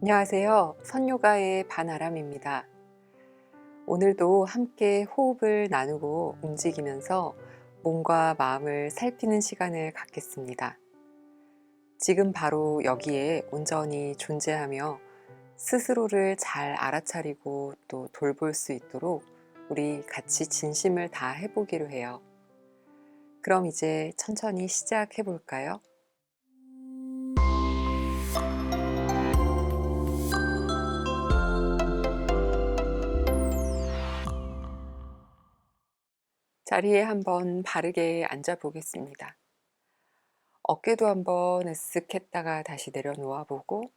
안녕하세요. 선요가의 반아람입니다. 오늘도 함께 호흡을 나누고 움직이면서 몸과 마음을 살피는 시간을 갖겠습니다. 지금 바로 여기에 온전히 존재하며 스스로를 잘 알아차리고 또 돌볼 수 있도록 우리 같이 진심을 다 해보기로 해요. 그럼 이제 천천히 시작해 볼까요? 자리에 한번 바르게 앉아 보겠습니다. 어깨도 한번 으쓱 했다가 다시 내려놓아 보고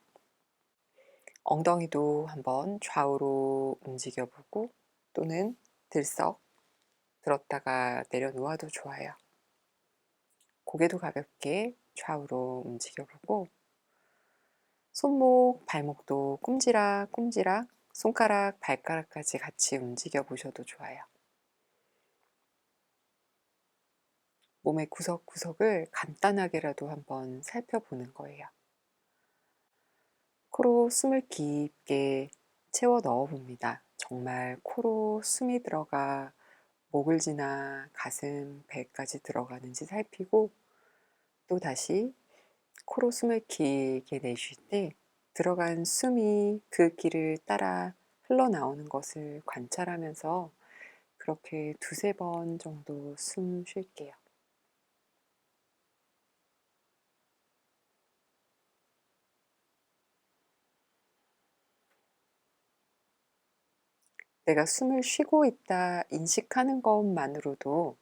엉덩이도 한번 좌우로 움직여 보고 또는 들썩 들었다가 내려놓아도 좋아요. 고개도 가볍게 좌우로 움직여 보고 손목, 발목도 꼼지락 꼼지락 손가락, 발가락까지 같이 움직여 보셔도 좋아요. 몸의 구석구석을 간단하게라도 한번 살펴보는 거예요. 코로 숨을 깊게 채워 넣어 봅니다. 정말 코로 숨이 들어가 목을 지나 가슴, 배까지 들어가는지 살피고 또 다시 코로 숨을 길게 내쉴 때 들어간 숨이 그 길을 따라 흘러나오는 것을 관찰하면서 그렇게 두세 번 정도 숨 쉴게요. 내가 숨을 쉬고 있다 인식하는 것만으로도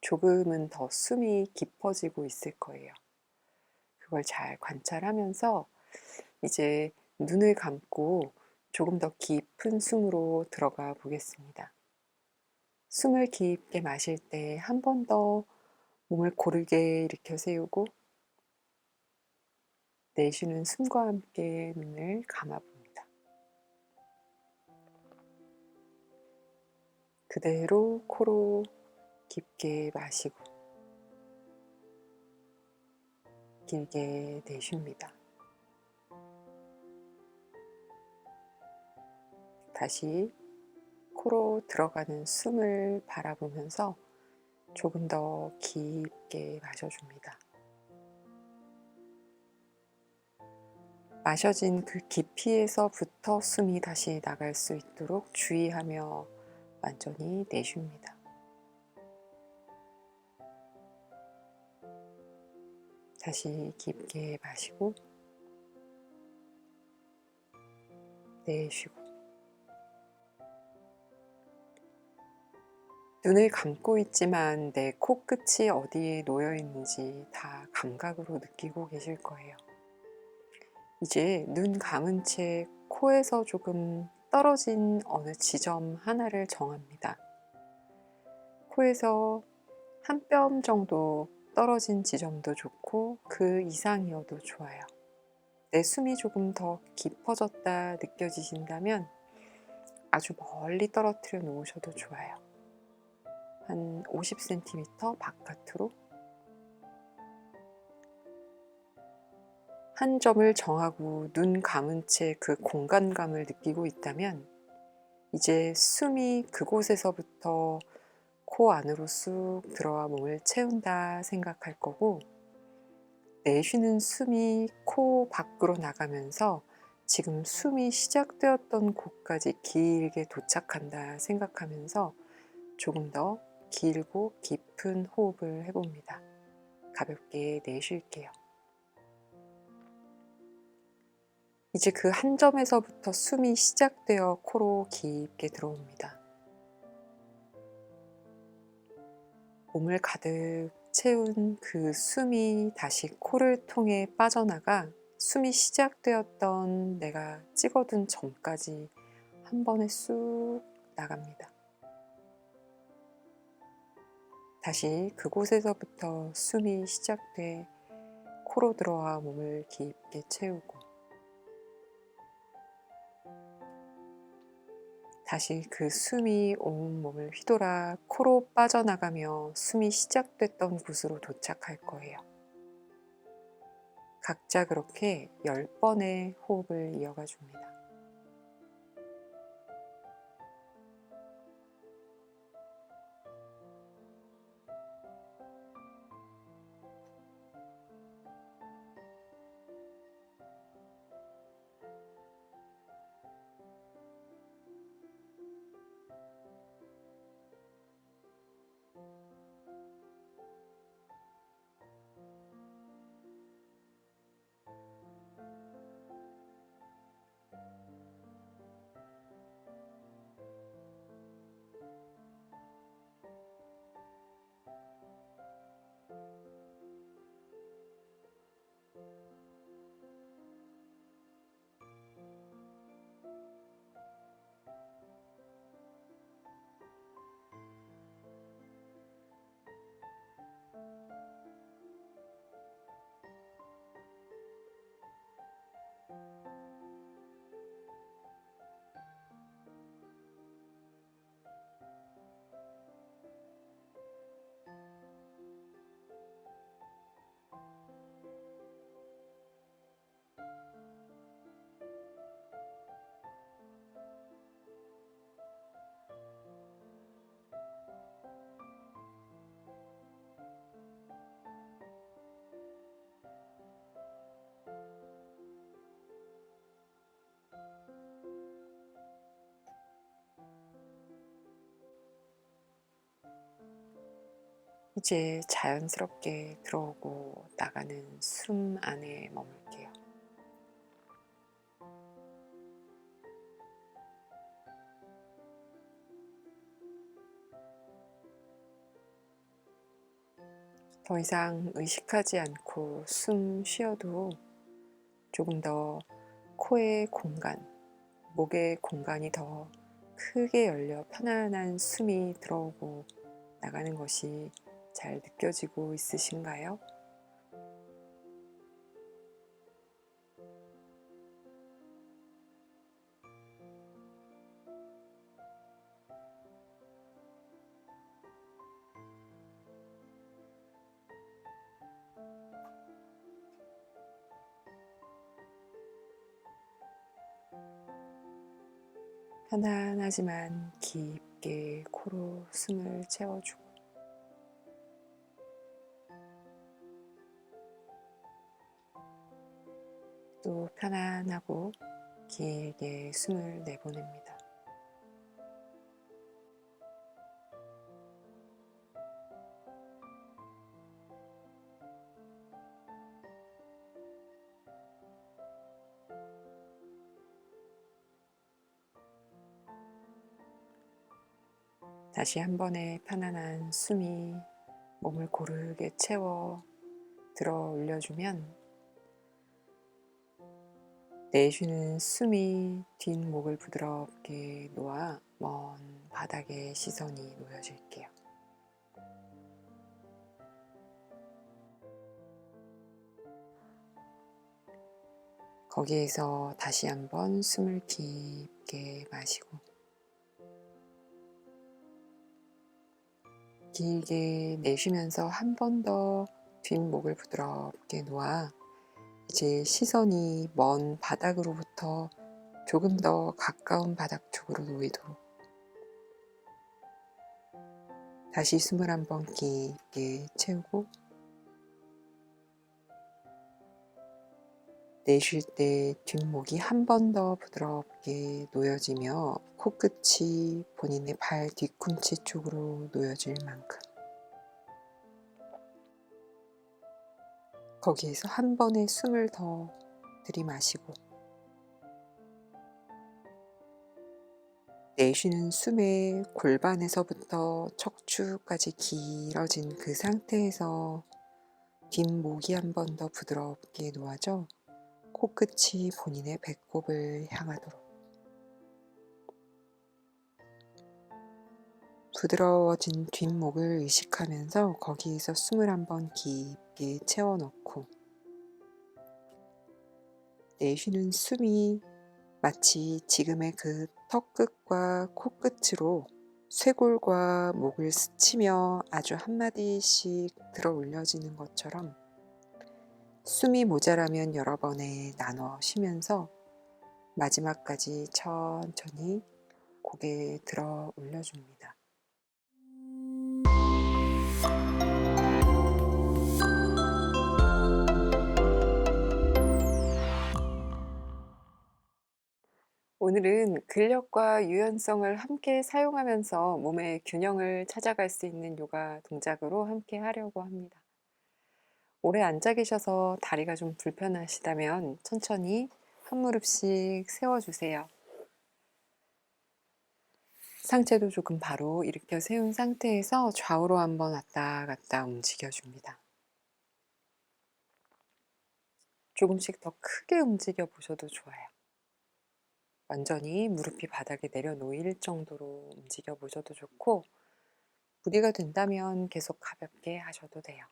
조금은 더 숨이 깊어지고 있을 거예요. 그걸 잘 관찰하면서 이제 눈을 감고 조금 더 깊은 숨으로 들어가 보겠습니다. 숨을 깊게 마실 때 한 번 더 몸을 고르게 일으켜 세우고 내쉬는 숨과 함께 눈을 감아 봅니다. 그대로 코로 깊게 마시고 길게 내쉽니다. 다시 코로 들어가는 숨을 바라보면서 조금 더 깊게 마셔줍니다. 마셔진 그 깊이에서부터 숨이 다시 나갈 수 있도록 주의하며 완전히 내쉽니다. 다시 깊게 마시고 내쉬고 눈을 감고 있지만 내 코끝이 어디에 놓여 있는지 다 감각으로 느끼고 계실 거예요. 이제 눈 감은 채 코에서 조금 떨어진 어느 지점 하나를 정합니다. 코에서 한 뼘 정도 떨어진 지점도 좋고 그 이상이어도 좋아요. 내 숨이 조금 더 깊어졌다 느껴지신다면 아주 멀리 떨어뜨려 놓으셔도 좋아요. 한 50cm 바깥으로 한 점을 정하고 눈 감은 채 그 공간감을 느끼고 있다면 이제 숨이 그곳에서부터 코 안으로 쑥 들어와 몸을 채운다 생각할 거고 내쉬는 숨이 코 밖으로 나가면서 지금 숨이 시작되었던 곳까지 길게 도착한다 생각하면서 조금 더 길고 깊은 호흡을 해봅니다. 가볍게 내쉴게요. 이제 그 한 점에서부터 숨이 시작되어 코로 깊게 들어옵니다. 몸을 가득 채운 그 숨이 다시 코를 통해 빠져나가 숨이 시작되었던 내가 찍어둔 점까지 한 번에 쑥 나갑니다. 다시 그곳에서부터 숨이 시작돼 코로 들어와 몸을 깊게 채우고 다시 그 숨이 온 몸을 휘돌아 코로 빠져나가며 숨이 시작됐던 곳으로 도착할 거예요. 각자 그렇게 10번의 호흡을 이어가 줍니다. 이제 자연스럽게 들어오고 나가는 숨 안에 머물게요. 더 이상 의식하지 않고 숨 쉬어도 조금 더 코의 공간, 목의 공간이 더 크게 열려 편안한 숨이 들어오고 나가는 것이 잘 느껴지고 있으신가요? 편안하지만 깊게 코로 숨을 채워주고 또 편안하고 길게 숨을 내보냅니다. 다시 한 번의 편안한 숨이 몸을 고르게 채워 들어 올려주면 내쉬는 숨이 뒷목을 부드럽게 놓아 먼 바닥에 시선이 놓여질게요. 거기에서 다시 한번 숨을 깊게 마시고 길게 내쉬면서 한 번 더 뒷목을 부드럽게 놓아 이제 시선이 먼 바닥으로부터 조금 더 가까운 바닥 쪽으로 놓이도록. 다시 숨을 한 번 깊게 채우고 내쉴 때 뒷목이 한 번 더 부드럽게 놓여지며 코끝이 본인의 발 뒤꿈치 쪽으로 놓여질 만큼 거기에서 한 번의 숨을 더 들이마시고 내쉬는 숨의 골반에서부터 척추까지 길어진 그 상태에서 뒷목이 한 번 더 부드럽게 놓아져 코끝이 본인의 배꼽을 향하도록. 부드러워진 뒷목을 의식하면서 거기에서 숨을 한 번 깊 게 채워 넣고 내쉬는 숨이 마치 지금의 그 턱끝과 코끝으로 쇄골과 목을 스치며 아주 한마디씩 들어 올려지는 것처럼 숨이 모자라면 여러 번에 나눠 쉬면서 마지막까지 천천히 고개 들어 올려줍니다. 오늘은 근력과 유연성을 함께 사용하면서 몸의 균형을 찾아갈 수 있는 요가 동작으로 함께 하려고 합니다. 오래 앉아 계셔서 다리가 좀 불편하시다면 천천히 한 무릎씩 세워주세요. 상체도 조금 바로 일으켜 세운 상태에서 좌우로 한번 왔다 갔다 움직여줍니다. 조금씩 더 크게 움직여 보셔도 좋아요. 완전히 무릎이 바닥에 내려놓일 정도로 움직여 보셔도 좋고, 무리가 된다면 계속 가볍게 하셔도 돼요.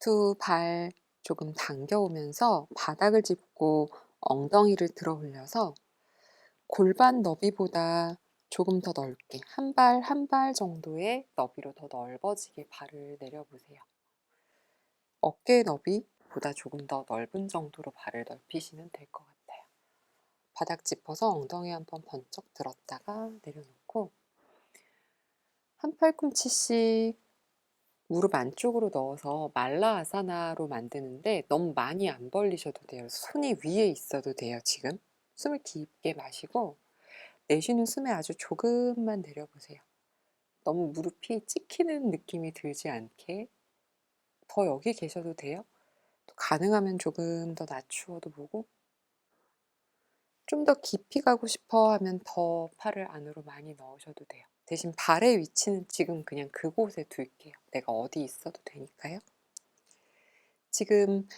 두 발 조금 당겨오면서 바닥을 짚고 엉덩이를 들어 올려서 골반 너비보다 조금 더 넓게 한 발 한발 정도의 너비로 더 넓어지게 발을 내려보세요. 어깨 너비보다 조금 더 넓은 정도로 발을 넓히시면 될 것 같아요. 바닥 짚어서 엉덩이 한번 번쩍 들었다가 내려놓고 한 팔꿈치씩 무릎 안쪽으로 넣어서 말라 아사나로 만드는데 너무 많이 안 벌리셔도 돼요. 손이 위에 있어도 돼요, 지금. 숨을 깊게 마시고 내쉬는 숨에 아주 조금만 내려보세요. 너무 무릎이 찍히는 느낌이 들지 않게 더 여기 계셔도 돼요. 또 가능하면 조금 더 낮추어도 보고 좀 더 깊이 가고 싶어 하면 더 팔을 안으로 많이 넣으셔도 돼요. 대신 발의 위치는 지금 그냥 그곳에 둘게요. 내가 어디 있어도 되니까요. 지금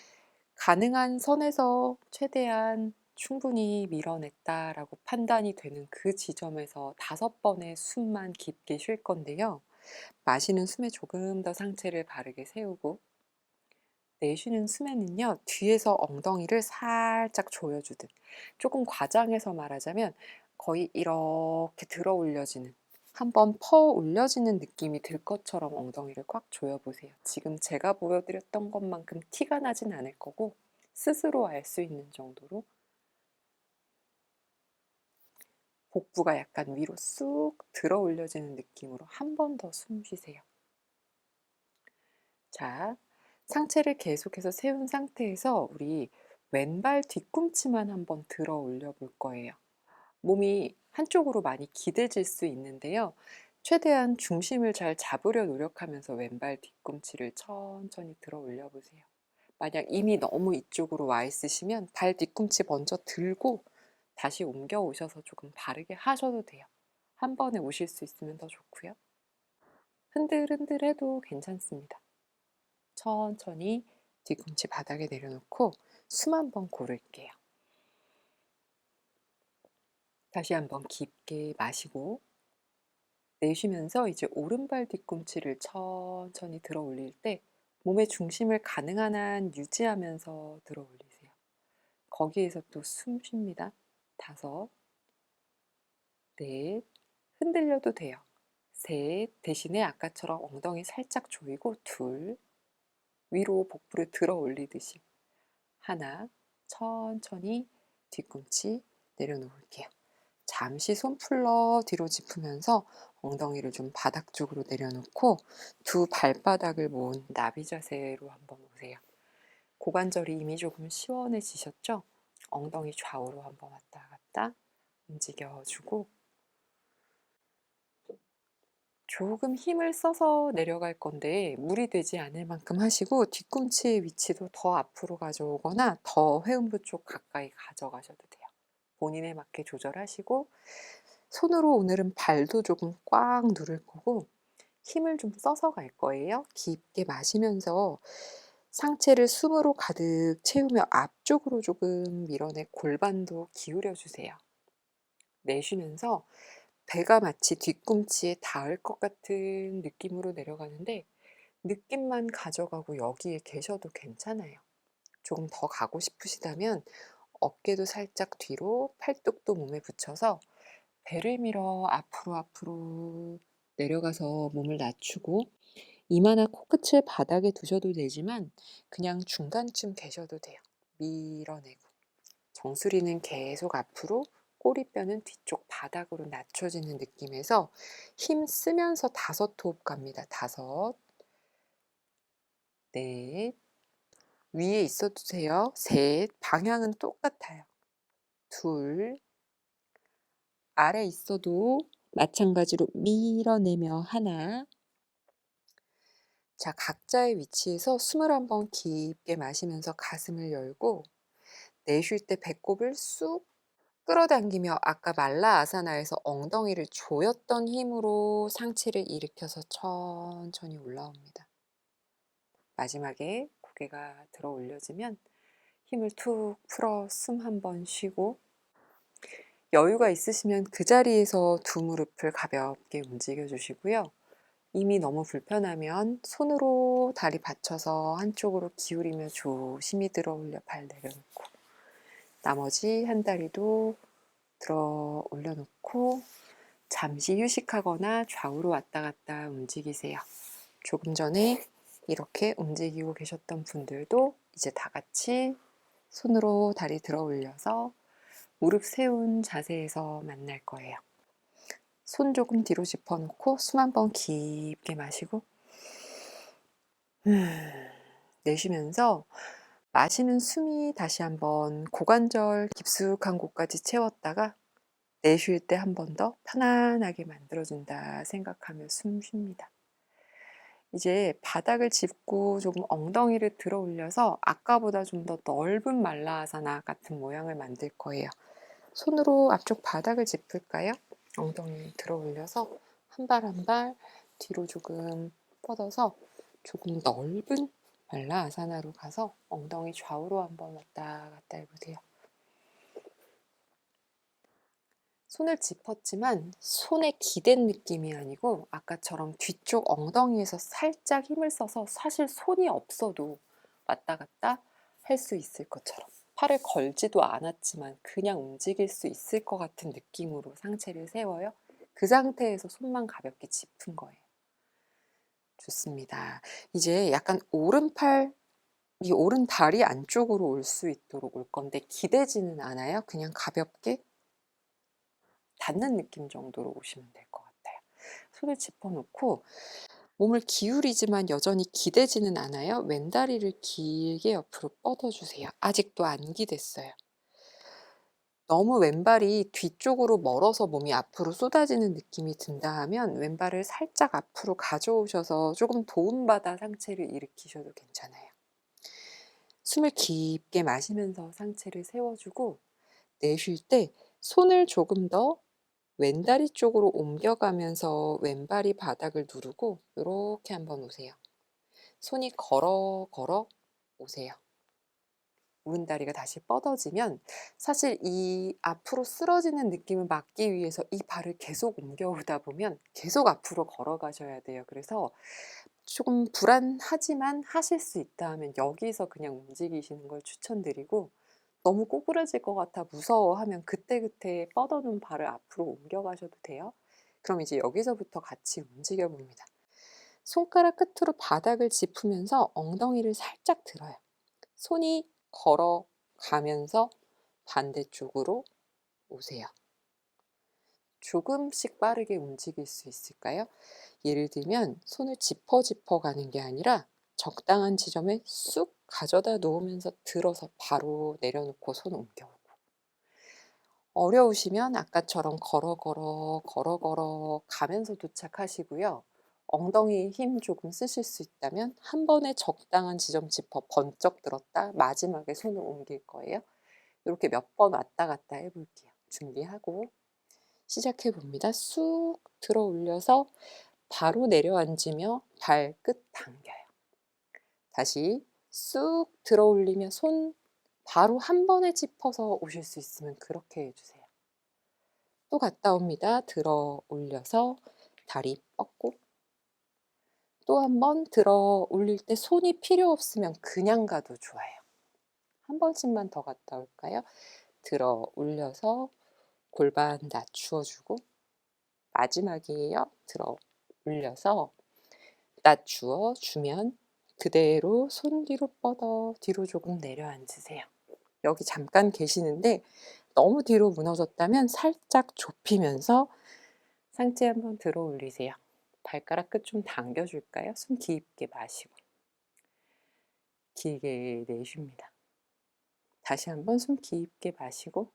가능한 선에서 최대한 충분히 밀어냈다라고 판단이 되는 그 지점에서 다섯 번의 숨만 깊게 쉴 건데요. 마시는 숨에 조금 더 상체를 바르게 세우고 내쉬는 숨에는요, 뒤에서 엉덩이를 살짝 조여주듯 조금 과장해서 말하자면 거의 이렇게 들어 올려지는 한번 퍼 올려지는 느낌이 들 것처럼 엉덩이를 꽉 조여보세요. 지금 제가 보여드렸던 것만큼 티가 나진 않을 거고 스스로 알 수 있는 정도로 복부가 약간 위로 쑥 들어 올려지는 느낌으로 한 번 더 숨 쉬세요. 자, 상체를 계속해서 세운 상태에서 우리 왼발 뒤꿈치만 한번 들어 올려 볼 거예요. 몸이 한쪽으로 많이 기대질 수 있는데요. 최대한 중심을 잘 잡으려 노력하면서 왼발 뒤꿈치를 천천히 들어 올려 보세요. 만약 이미 너무 이쪽으로 와 있으시면 발 뒤꿈치 먼저 들고 다시 옮겨 오셔서 조금 바르게 하셔도 돼요. 한 번에 오실 수 있으면 더 좋고요. 흔들흔들 해도 괜찮습니다. 천천히 뒤꿈치 바닥에 내려놓고 숨 한 번 고를게요. 다시 한번 깊게 마시고 내쉬면서 이제 오른발 뒤꿈치를 천천히 들어 올릴 때 몸의 중심을 가능한 한 유지하면서 들어 올리세요. 거기에서 또 숨 쉽니다. 다섯, 넷, 흔들려도 돼요. 셋, 대신에 아까처럼 엉덩이 살짝 조이고 둘, 위로 복부를 들어 올리듯이 하나, 천천히 뒤꿈치 내려놓을게요. 잠시 손 풀러 뒤로 짚으면서 엉덩이를 좀 바닥 쪽으로 내려놓고 두 발바닥을 모은 나비 자세로 한번 오세요. 고관절이 이미 조금 시원해지셨죠? 엉덩이 좌우로 한번 왔다 갔다 움직여주고 조금 힘을 써서 내려갈 건데 무리 되지 않을 만큼 하시고 뒤꿈치의 위치도 더 앞으로 가져오거나 더 회음부 쪽 가까이 가져가셔도 돼요. 본인에 맞게 조절하시고 손으로 오늘은 발도 조금 꽉 누를 거고 힘을 좀 써서 갈 거예요. 깊게 마시면서 상체를 숨으로 가득 채우며 앞쪽으로 조금 밀어내 골반도 기울여 주세요. 내쉬면서 배가 마치 뒤꿈치에 닿을 것 같은 느낌으로 내려가는데 느낌만 가져가고 여기에 계셔도 괜찮아요. 조금 더 가고 싶으시다면 어깨도 살짝 뒤로 팔뚝도 몸에 붙여서 배를 밀어 앞으로 앞으로 내려가서 몸을 낮추고 이마나 코끝을 바닥에 두셔도 되지만 그냥 중간쯤 계셔도 돼요. 밀어내고 정수리는 계속 앞으로 꼬리뼈는 뒤쪽 바닥으로 낮춰지는 느낌에서 힘 쓰면서 다섯 호흡 갑니다. 다섯, 넷, 위에 있어도 돼요. 셋, 방향은 똑같아요. 둘, 아래 있어도 마찬가지로 밀어내며 하나. 자, 각자의 위치에서 숨을 한번 깊게 마시면서 가슴을 열고 내쉴 때 배꼽을 쑥 끌어당기며 아까 말라 아사나에서 엉덩이를 조였던 힘으로 상체를 일으켜서 천천히 올라옵니다. 마지막에 고개가 들어 올려지면 힘을 툭 풀어 숨 한 번 쉬고 여유가 있으시면 그 자리에서 두 무릎을 가볍게 움직여 주시고요. 이미 너무 불편하면 손으로 다리 받쳐서 한쪽으로 기울이며 조심히 들어 올려 발 내려놓고 나머지 한 다리도 들어 올려놓고 잠시 휴식하거나 좌우로 왔다 갔다 움직이세요. 조금 전에 이렇게 움직이고 계셨던 분들도 이제 다 같이 손으로 다리 들어 올려서 무릎 세운 자세에서 만날 거예요. 손 조금 뒤로 짚어놓고 숨 한 번 깊게 마시고 음, 내쉬면서 마시는 숨이 다시 한번 고관절 깊숙한 곳까지 채웠다가 내쉴 때 한 번 더 편안하게 만들어준다 생각하며 숨 쉽니다. 이제 바닥을 짚고 조금 엉덩이를 들어 올려서 아까보다 좀 더 넓은 말라아사나 같은 모양을 만들 거예요. 손으로 앞쪽 바닥을 짚을까요? 엉덩이 들어 올려서 한 발 한 발 뒤로 조금 뻗어서 조금 넓은 말라 아사나로 가서 엉덩이 좌우로 한번 왔다 갔다 해보세요. 손을 짚었지만 손에 기댄 느낌이 아니고 아까처럼 뒤쪽 엉덩이에서 살짝 힘을 써서 사실 손이 없어도 왔다 갔다 할 수 있을 것처럼 팔을 걸지도 않았지만 그냥 움직일 수 있을 것 같은 느낌으로 상체를 세워요. 그 상태에서 손만 가볍게 짚은 거예요. 좋습니다. 이제 약간 오른팔, 이 오른 다리 안쪽으로 올 수 있도록 올 건데 기대지는 않아요. 그냥 가볍게 닿는 느낌 정도로 오시면 될 것 같아요. 손을 짚어놓고 몸을 기울이지만 여전히 기대지는 않아요. 왼다리를 길게 옆으로 뻗어주세요. 아직도 안 기댔어요. 너무 왼발이 뒤쪽으로 멀어서 몸이 앞으로 쏟아지는 느낌이 든다 하면 왼발을 살짝 앞으로 가져오셔서 조금 도움받아 상체를 일으키셔도 괜찮아요. 숨을 깊게 마시면서 상체를 세워주고 내쉴 때 손을 조금 더 왼다리 쪽으로 옮겨가면서 왼발이 바닥을 누르고 이렇게 한번 오세요. 손이 걸어 걸어 오세요. 오른다리가 다시 뻗어지면 사실 이 앞으로 쓰러지는 느낌을 막기 위해서 이 발을 계속 옮겨오다 보면 계속 앞으로 걸어가셔야 돼요. 그래서 조금 불안하지만 하실 수 있다 하면 여기서 그냥 움직이시는 걸 추천드리고 너무 꼬부라질 것 같아 무서워하면 그때그때 뻗어놓은 발을 앞으로 옮겨가셔도 돼요. 그럼 이제 여기서부터 같이 움직여 봅니다. 손가락 끝으로 바닥을 짚으면서 엉덩이를 살짝 들어요. 손이 걸어가면서 반대쪽으로 오세요. 조금씩 빠르게 움직일 수 있을까요? 예를 들면 손을 짚어 짚어 가는 게 아니라 적당한 지점에 쑥 가져다 놓으면서 들어서 바로 내려놓고 손 옮겨오고 어려우시면 아까처럼 걸어 걸어 걸어 걸어 가면서 도착하시고요. 엉덩이 힘 조금 쓰실 수 있다면 한 번에 적당한 지점 짚어 번쩍 들었다 마지막에 손을 옮길 거예요. 이렇게 몇 번 왔다 갔다 해볼게요. 준비하고 시작해 봅니다. 쑥 들어 올려서 바로 내려앉으며 발끝 당겨요. 다시 쑥 들어 올리며 손 바로 한 번에 짚어서 오실 수 있으면 그렇게 해주세요. 또 갔다 옵니다. 들어 올려서 다리 뻗고 또 한 번 들어 올릴 때 손이 필요 없으면 그냥 가도 좋아요. 한 번씩만 더 갔다 올까요? 들어 올려서 골반 낮추어 주고 마지막이에요. 들어 올려서 낮추어 주면 그대로 손 뒤로 뻗어 뒤로 조금 내려앉으세요. 여기 잠깐 계시는데 너무 뒤로 무너졌다면 살짝 좁히면서 상체 한번 들어 올리세요. 발가락 끝 좀 당겨줄까요? 숨 깊게 마시고 길게 내쉽니다. 다시 한번 숨 깊게 마시고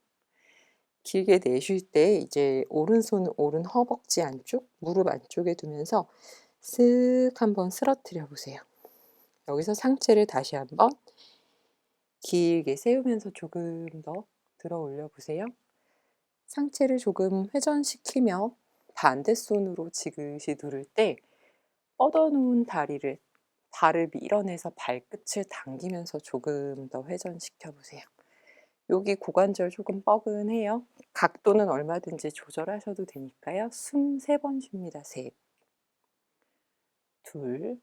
길게 내쉴 때 이제 오른손 오른 허벅지 안쪽, 무릎 안쪽에 두면서 쓱 한번 쓰러뜨려 보세요. 여기서 상체를 다시 한번 길게 세우면서 조금 더 들어 올려 보세요. 상체를 조금 회전시키며 반대 손으로 지그시 누를 때 뻗어놓은 다리를 발을 밀어내서 발끝을 당기면서 조금 더 회전시켜 보세요. 여기 고관절 조금 뻐근해요. 각도는 얼마든지 조절하셔도 되니까요. 숨 세 번 쉽니다. 셋, 둘,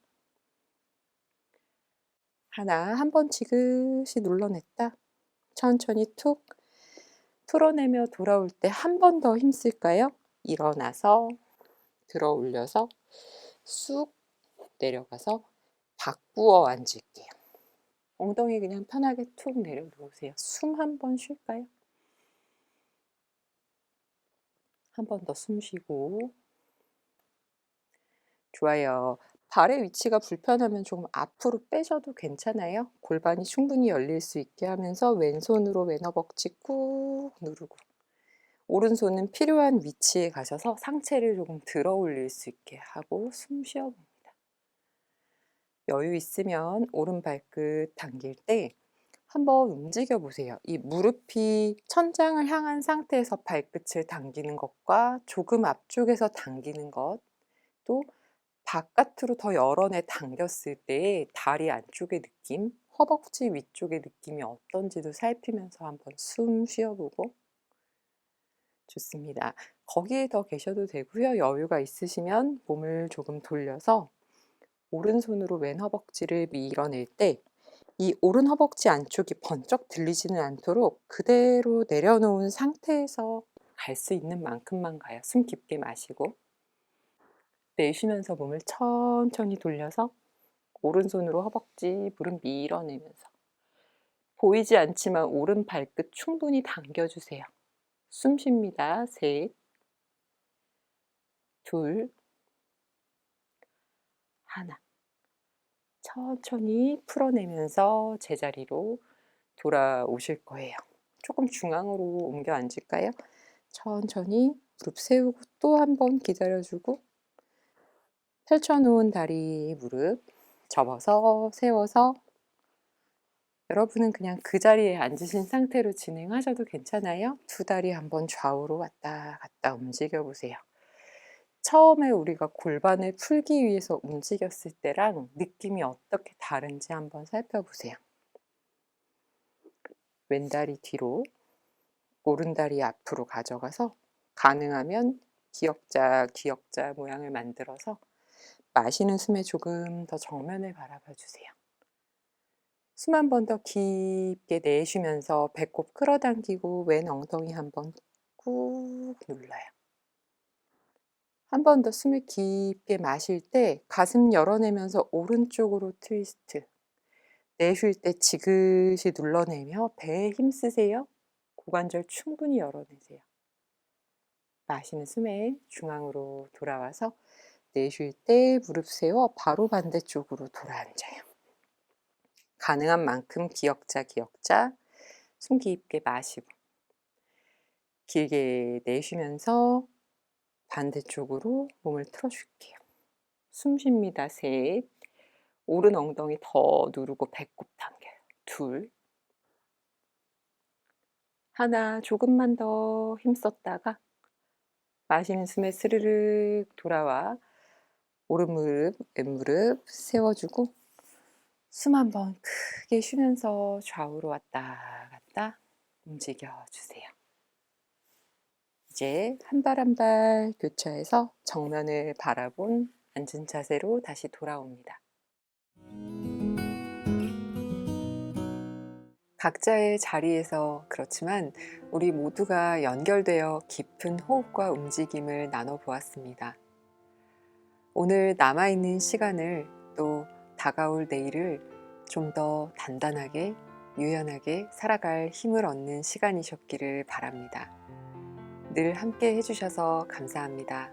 하나. 한 번 지그시 눌러냈다. 천천히 툭 풀어내며 돌아올 때 한 번 더 힘쓸까요? 일어나서 들어 올려서 쑥 내려가서 바꾸어 앉을게요. 엉덩이 그냥 편하게 툭 내려 놓으세요. 숨 한 번 쉴까요? 한 번 더 숨 쉬고. 좋아요. 발의 위치가 불편하면 조금 앞으로 빼셔도 괜찮아요. 골반이 충분히 열릴 수 있게 하면서 왼손으로 왼허벅지 꾹 누르고 오른손은 필요한 위치에 가셔서 상체를 조금 들어 올릴 수 있게 하고 숨 쉬어봅니다. 여유 있으면 오른 발끝 당길 때 한번 움직여 보세요. 이 무릎이 천장을 향한 상태에서 발끝을 당기는 것과 조금 앞쪽에서 당기는 것, 또 바깥으로 더 열어내 당겼을 때 다리 안쪽의 느낌, 허벅지 위쪽의 느낌이 어떤지도 살피면서 한번 숨 쉬어보고 좋습니다. 거기에 더 계셔도 되고요. 여유가 있으시면 몸을 조금 돌려서 오른손으로 왼 허벅지를 밀어낼 때 이 오른 허벅지 안쪽이 번쩍 들리지는 않도록 그대로 내려놓은 상태에서 갈 수 있는 만큼만 가요. 숨 깊게 마시고 내쉬면서 몸을 천천히 돌려서 오른손으로 허벅지 무릎 밀어내면서 보이지 않지만 오른 발끝 충분히 당겨주세요. 숨 쉽니다. 셋, 둘, 하나. 천천히 풀어내면서 제자리로 돌아오실 거예요. 조금 중앙으로 옮겨 앉을까요? 천천히 무릎 세우고 또 한 번 기다려주고 펼쳐놓은 다리 무릎 접어서 세워서 여러분은 그냥 그 자리에 앉으신 상태로 진행하셔도 괜찮아요. 두 다리 한번 좌우로 왔다 갔다 움직여 보세요. 처음에 우리가 골반을 풀기 위해서 움직였을 때랑 느낌이 어떻게 다른지 한번 살펴보세요. 왼다리 뒤로, 오른다리 앞으로 가져가서 가능하면 기역자, 기역자 모양을 만들어서 마시는 숨에 조금 더 정면을 바라봐 주세요. 숨 한 번 더 깊게 내쉬면서 배꼽 끌어당기고 왼 엉덩이 한 번 꾹 눌러요. 한 번 더 숨을 깊게 마실 때 가슴 열어내면서 오른쪽으로 트위스트. 내쉴 때 지그시 눌러내며 배에 힘쓰세요. 고관절 충분히 열어내세요. 마시는 숨에 중앙으로 돌아와서 내쉴 때 무릎 세워 바로 반대쪽으로 돌아앉아요. 가능한 만큼 기역자 기역자 숨 깊게 마시고 길게 내쉬면서 반대쪽으로 몸을 틀어줄게요. 숨 쉽니다. 셋. 오른 엉덩이 더 누르고 배꼽 당겨요. 둘. 하나. 조금만 더 힘썼다가 마시는 숨에 스르륵 돌아와 오른 무릎, 왼 무릎 세워주고 숨 한번 크게 쉬면서 좌우로 왔다 갔다 움직여 주세요. 이제 한 발 한 발 교차해서 정면을 바라본 앉은 자세로 다시 돌아옵니다. 각자의 자리에서 그렇지만 우리 모두가 연결되어 깊은 호흡과 움직임을 나눠 보았습니다. 오늘 남아있는 시간을 또 다가올 내일을 좀 더 단단하게 유연하게 살아갈 힘을 얻는 시간이셨기를 바랍니다. 늘 함께 해주셔서 감사합니다.